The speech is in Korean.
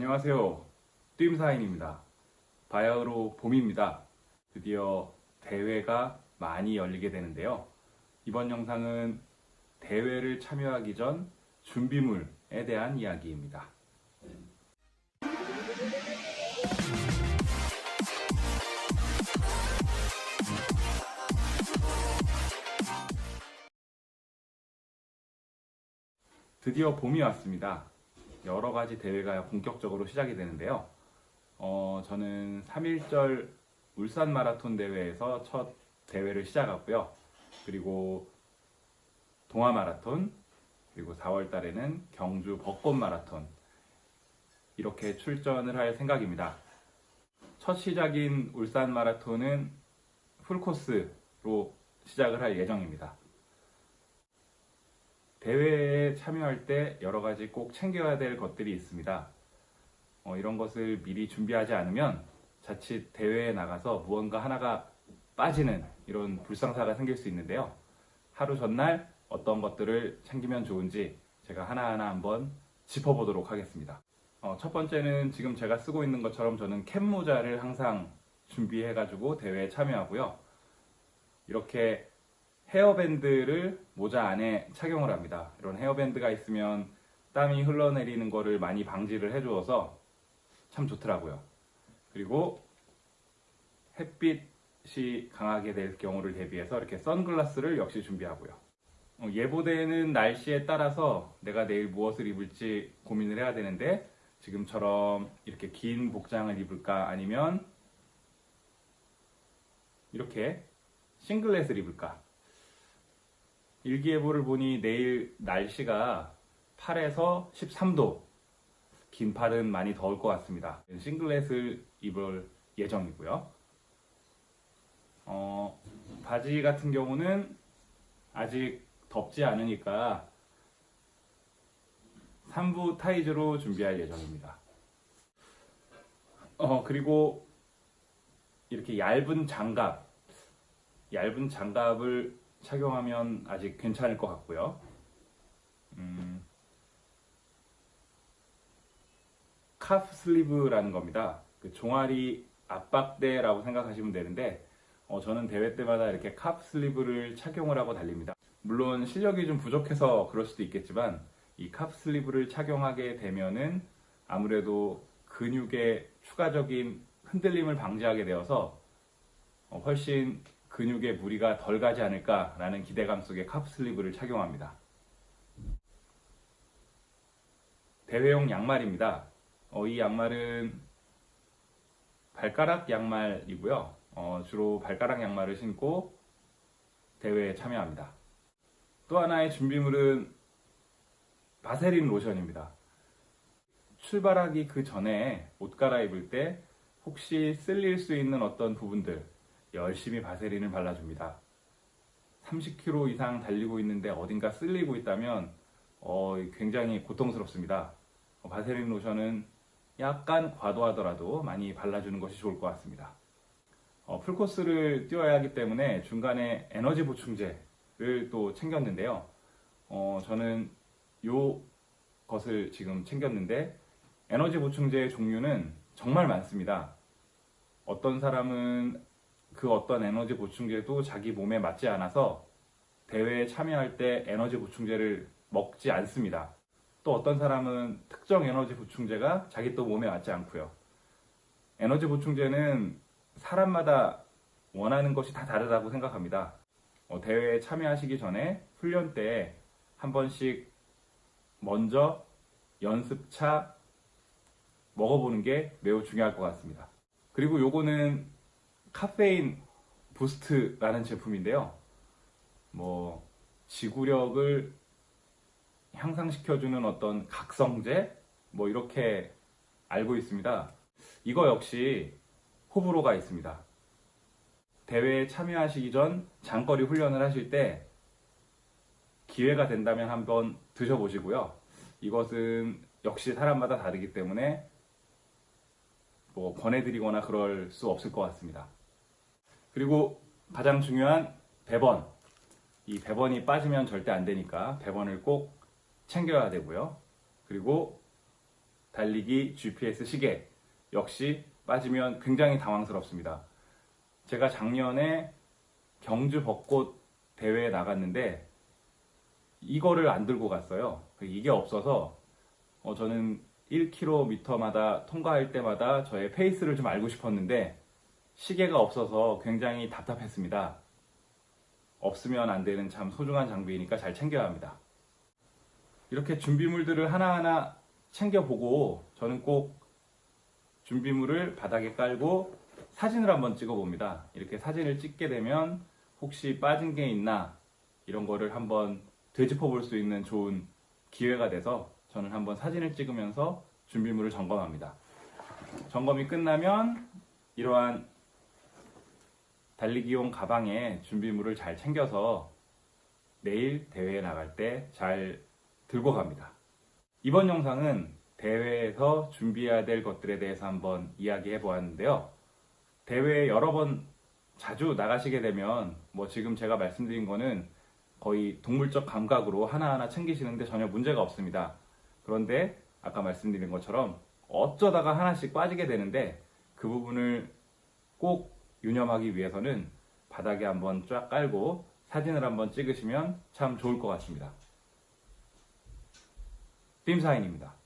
안녕하세요. 뜀사인입니다. 바야흐로 봄입니다. 드디어 대회가 많이 열리게 되는데요. 이번 영상은 대회를 참여하기 전 준비물에 대한 이야기입니다. 드디어 봄이 왔습니다. 여러 가지 대회가 본격적으로 시작이 되는데요. 어, 저는 3.1절 울산 마라톤 대회에서 첫 대회를 시작하고요. 그리고 동아 마라톤, 그리고 4월 달에는 경주 벚꽃 마라톤, 이렇게 출전을 할 생각입니다. 첫 시작인 울산 마라톤은 풀코스로 시작을 할 예정입니다. 대회에 참여할 때 여러 가지 꼭 챙겨야 될 것들이 있습니다. 어, 이런 것을 미리 준비하지 않으면 자칫 대회에 나가서 무언가 하나가 빠지는 이런 불상사가 생길 수 있는데요. 하루 전날 어떤 것들을 챙기면 좋은지 제가 하나하나 한번 짚어보도록 하겠습니다. 어, 첫 번째는 지금 제가 쓰고 있는 것처럼 저는 캡 모자를 항상 준비해가지고 대회에 참여하고요. 이렇게 헤어밴드를 모자 안에 착용을 합니다. 이런 헤어밴드가 있으면 땀이 흘러내리는 거를 많이 방지를 해주어서 참 좋더라고요. 그리고 햇빛이 강하게 될 경우를 대비해서 이렇게 선글라스를 역시 준비하고요. 어, 예보되는 날씨에 따라서 내가 내일 무엇을 입을지 고민을 해야 되는데 지금처럼 이렇게 긴 복장을 입을까 아니면 이렇게 싱글렛을 입을까 일기예보를 보니 내일 날씨가 8에서 13도. 긴 팔은 많이 더울 것 같습니다. 싱글렛을 입을 예정이고요. 어, 바지 같은 경우는 아직 덥지 않으니까 3부 타이즈로 준비할 예정입니다. 어, 그리고 이렇게 얇은 장갑, 얇은 장갑을 착용하면 아직 괜찮을 것 같고요. 음, 카프 슬리브라는 겁니다. 그 종아리 압박대라고 생각하시면 되는데 어, 저는 대회 때마다 이렇게 카프 슬리브를 착용을 하고 달립니다. 물론 실력이 좀 부족해서 그럴 수도 있겠지만 이 카프 슬리브를 착용하게 되면은 아무래도 근육의 추가적인 흔들림을 방지하게 되어서 어, 훨씬 근육에 무리가 덜 가지 않을까라는 기대감 속에 카프슬리브를 착용합니다. 대회용 양말입니다. 어, 이 양말은 발가락 양말이고요. 어, 주로 발가락 양말을 신고 대회에 참여합니다. 또 하나의 준비물은 바세린 로션입니다. 출발하기 그 전에 옷 갈아입을 때 혹시 쓸릴 수 있는 어떤 부분들, 열심히 바세린을 발라줍니다. 30km 이상 달리고 있는데 어딘가 쓸리고 있다면 어, 굉장히 고통스럽습니다. 어, 바세린 로션은 약간 과도하더라도 많이 발라주는 것이 좋을 것 같습니다. 어, 풀코스를 뛰어야 하기 때문에 중간에 에너지 보충제를 또 챙겼는데요. 어, 저는 요 것을 지금 챙겼는데 에너지 보충제의 종류는 정말 많습니다. 어떤 사람은 그 어떤 에너지 보충제도 자기 몸에 맞지 않아서 대회에 참여할 때 에너지 보충제를 먹지 않습니다. 또 어떤 사람은 특정 에너지 보충제가 자기 또 몸에 맞지 않고요. 에너지 보충제는 사람마다 원하는 것이 다 다르다고 생각합니다. 어, 대회에 참여하시기 전에 훈련 때 한 번씩 먼저 연습차 먹어보는 게 매우 중요할 것 같습니다. 그리고 요거는 카페인 부스트라는 제품인데요. 뭐 지구력을 향상시켜주는 어떤 각성제 뭐 이렇게 알고 있습니다. 이거 역시 호불호가 있습니다. 대회에 참여하시기 전 장거리 훈련을 하실 때 기회가 된다면 한번 드셔보시고요. 이것은 역시 사람마다 다르기 때문에 뭐 권해드리거나 그럴 수 없을 것 같습니다. 그리고 가장 중요한 배번. 이 배번이 빠지면 절대 안 되니까 배번을 꼭 챙겨야 되고요. 그리고 달리기 GPS 시계 역시 빠지면 굉장히 당황스럽습니다. 제가 작년에 경주 벚꽃 대회에 나갔는데 이거를 안 들고 갔어요. 이게 없어서 어, 저는 1km마다 통과할 때마다 저의 페이스를 좀 알고 싶었는데 시계가 없어서 굉장히 답답했습니다. 없으면 안 되는 참 소중한 장비이니까 잘 챙겨야 합니다. 이렇게 준비물들을 하나하나 챙겨보고 저는 꼭 준비물을 바닥에 깔고 사진을 한번 찍어 봅니다. 이렇게 사진을 찍게 되면 혹시 빠진 게 있나 이런 거를 한번 되짚어 볼 수 있는 좋은 기회가 돼서 저는 한번 사진을 찍으면서 준비물을 점검합니다. 점검이 끝나면 이러한 달리기용 가방에 준비물을 잘 챙겨서 내일 대회에 나갈 때 잘 들고 갑니다. 이번 영상은 대회에서 준비해야 될 것들에 대해서 한번 이야기해 보았는데요. 대회에 여러 번 자주 나가시게 되면 뭐 지금 제가 말씀드린 거는 거의 동물적 감각으로 하나하나 챙기시는데 전혀 문제가 없습니다. 그런데 아까 말씀드린 것처럼 어쩌다가 하나씩 빠지게 되는데 그 부분을 꼭 유념하기 위해서는 바닥에 한번 쫙 깔고 사진을 한번 찍으시면 참 좋을 것 같습니다. 빔사인입니다.